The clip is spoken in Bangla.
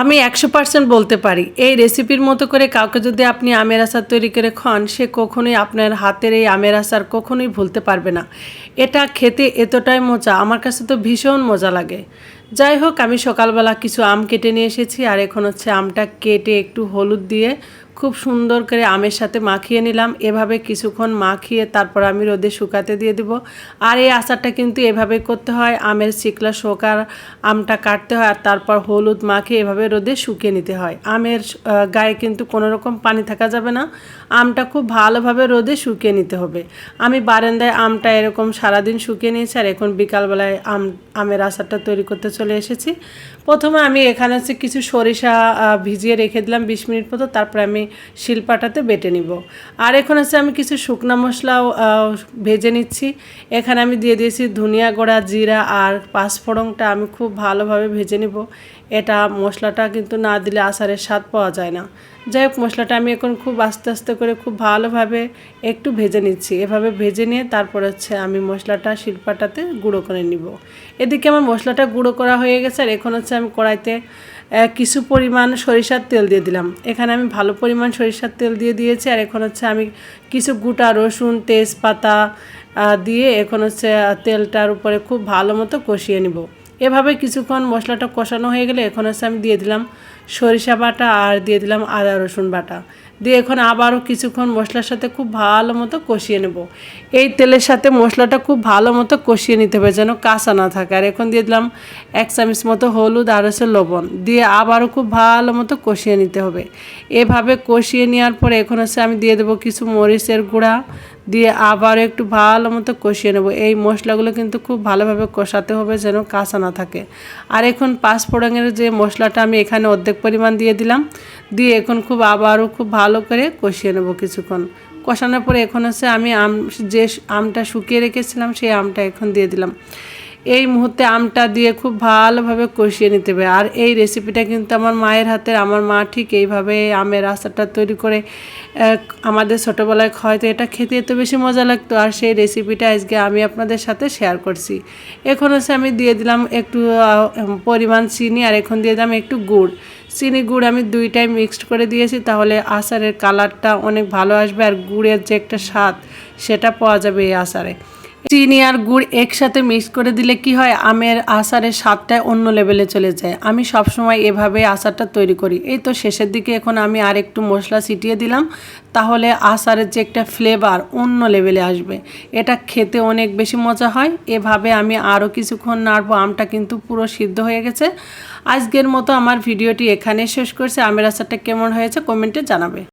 আমি একশো পার্সেন্ট বলতে পারি। এই রেসিপির মতো করে কাউকে যদি আপনি আমের আচার তৈরি করে খান, সে কখনোই আপনার হাতের এই আমের আচার কখনোই ভুলতে পারবে না। এটা খেতে এতটাই মজা, আমার কাছে তো ভীষণ মজা লাগে। যাই হোক, আমি সকালবেলা কিছু আম কেটে নিয়ে এসেছি, আর এখন হচ্ছে আমটা কেটে একটু হলুদ দিয়ে খুব সুন্দর করে আমের সাথে মাখিয়ে নিলাম। এভাবে কিছুক্ষণ মাখিয়ে তারপর আমি রোদে শুকাতে দিয়ে দিব। আর এই আচারটা কিন্তু এভাবে করতে হয়, আমের চিকলা শোকার আমটা কাটতে হয়, আর তারপর হলুদ মাখিয়ে এভাবে রোদে শুকিয়ে নিতে হয়। আমের গায়ে কিন্তু কোনো রকম পানি থাকা যাবে না। আমটা খুব ভালোভাবে রোদে শুকিয়ে নিতে হবে। আমি বারান্দায় আমটা এরকম সারাদিন শুকিয়ে নিয়েছি, আর এখন বিকালবেলায় আম, আমের আচারটা তৈরি করতে চলে এসেছি। প্রথমে আমি এখানে হচ্ছে কিছু সরিষা ভিজিয়ে রেখে দিলাম বিশ মিনিট মতো, তারপরে আমি শিলপাটাতে বেটে নিব। আর এখন হচ্ছে আমি কিছু শুকনা মশলাও ভেজে নিচ্ছি। এখানে আমি দিয়ে দিয়েছি ধনিয়া গোড়া, জিরা আর পাঁচফোড়নটা আমি খুব ভালোভাবে ভেজে নিব। এটা মশলাটা কিন্তু না দিলে আচারের স্বাদ পাওয়া যায় না। যাই হোক, মশলাটা আমি এখন খুব আস্তে আস্তে করে খুব ভালোভাবে একটু ভেজে নিচ্ছি। এভাবে ভেজে নিয়ে তারপর হচ্ছে আমি মশলাটা, শিল্পাটাতে গুঁড়ো করে নিব। এদিকে আমার মশলাটা গুঁড়ো করা হয়ে গেছে আর এখন হচ্ছে আমি কড়াইতে কিছু পরিমাণ সরিষার তেল দিয়ে দিলাম। এখানে আমি ভালো পরিমাণ সরিষার তেল দিয়ে দিয়েছি আর এখন হচ্ছে আমি কিছু গোটা রসুন, তেজপাতা দিয়ে এখন হচ্ছে তেলটার উপরে খুব ভালো মতো কষিয়ে নিব। এভাবে কিছুক্ষণ মশলাটা কষানো হয়ে গেলে এখন হচ্ছে আমি দিয়ে দিলাম সরিষা বাটা আর দিয়ে দিলাম আদা রসুন বাটা। দিয়ে এখন আবারও কিছুক্ষণ মশলার সাথে খুব ভালো মতো কষিয়ে নেব। এই তেলের সাথে মশলাটা খুব ভালো মতো কষিয়ে নিতে হবে যেন কাঁচা না থাকে। আর এখন দিয়ে দিলাম এক চামচ মতো হলুদ আর হচ্ছে লবণ। দিয়ে আবারও খুব ভালো মতো কষিয়ে নিতে হবে। এভাবে কষিয়ে নেওয়ার পরে এখন হচ্ছে আমি দিয়ে দেবো কিছু মরিচের গুঁড়া। দিয়ে আবার একটু ভালো মতো কষিয়ে নেব। এই মশলাগুলো কিন্তু খুব ভালোভাবে কষাতে হবে যেন কাঁচা না থাকে। আর এখন পাঁচফোড়নের যে মশলাটা আমি এখানে অর্ধেক পরিমাণ দিয়ে দিলাম। দিয়ে এখন খুব আবারও খুব ভালো করে কষিয়ে নেব কিছুক্ষণ। কষানোর পরে এখন হচ্ছে আমি আম, যে আমটা শুকিয়ে রেখেছিলাম সেই আমটা এখন দিয়ে দিলাম। এই মুহূর্তে আমটা দিয়ে খুব ভালোভাবে কষিয়ে নিতে হবে। আর এই রেসিপিটা কিন্তু আমার মায়ের হাতের। আমার মা ঠিক এইভাবে আমের আচারটা তৈরি করে আমাদের ছোটোবেলায় হয়তো এটা খেতে এত বেশি মজা লাগতো। আর সেই রেসিপিটা আজকে আমি আপনাদের সাথে শেয়ার করছি। এখন হচ্ছে আমি দিয়ে দিলাম একটু পরিমাণ চিনি আর এখন দিয়ে দিলাম একটু গুড়। চিনি, গুড় আমি দুইটাই মিক্সড করে দিয়েছি তাহলে আচারের কালারটা অনেক ভালো আসবে আর গুড়ের যে একটা স্বাদ সেটা পাওয়া যাবে এই আচারে। চিনি আর গুড় একসাথে মিক্স করে দিলে কি হয়? আমের আচারের স্বাদটা অন্য লেভেলে চলে যায়। আমি সবসময় এভাবে আচারটা তৈরি করি। এই তো শেষের দিকে এখন আমি আর একটু মশলা ছিটিয়ে দিলাম। তাহলে আচারের যে একটা ফ্লেভার অন্য লেভেলে আসবে। এটা খেতে অনেক বেশি মজা হয়। এভাবে আমি আরও কিছুক্ষণ নাড়বো। আমটা কিন্তু পুরো সিদ্ধ হয়ে গেছে। আজকের মতো আমার ভিডিওটি এখানে শেষ করছে। আমের আচারটা কেমন হয়েছে কমেন্টে জানাবে।